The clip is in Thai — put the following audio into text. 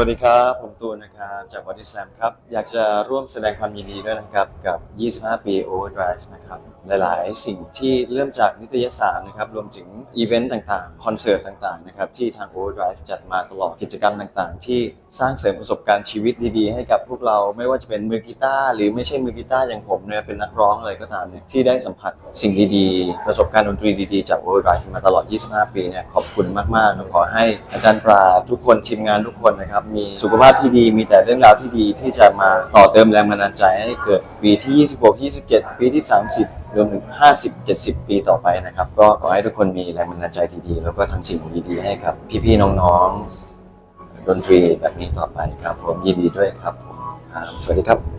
วัสดีครับ ผมตูนนะครับจาก Body Slam ครับ อยากจะร่วมแสดงความยินดีด้วยนะครับกับ 25 ปี Overdrive นะครับ หลายๆ สิ่งที่เริ่มจากนิตยสารนะครับ รวมถึงอีเวนต์ต่างๆ คอนเสิร์ตต่างๆ นะครับ ที่ทาง Overdrive จัดมาตลอดกิจกรรมต่างๆ ที่สร้างเสริมประสบการณ์ชีวิตดีๆ ให้กับพวกเราไม่ว่าจะเป็นมือกีตาร์หรือไม่ใช่มือกีตาร์อย่างผมเนี่ยเป็นนักร้องอะไรก็ตามเนี่ยที่ได้สัมผัสสิ่งดีๆ ประสบการณ์ดนตรีดีๆ จาก Overdrive มาตลอด 25 ปีเนี่ยขอบคุณมากๆขอให้อาจารย์ปราทุกคนทีมงานทุกคนนะครับมีสุขภาพที่ดี มีแต่เรื่องราวที่ดีที่จะมาต่อเติมแรงบันดาลใจให้เกิดปีที่ 26 27 ปีที่ 30 รวมถึง 50 70 ปีต่อไปนะครับ ก็ขอให้ทุกคนมีแรงบันดาลใจดีๆ แล้วก็ทำสิ่งดีๆให้กับพี่ๆน้องๆดนตรีแบบนี้ต่อไปครับ ผมยินดีด้วยครับผมครับสวัสดีครับ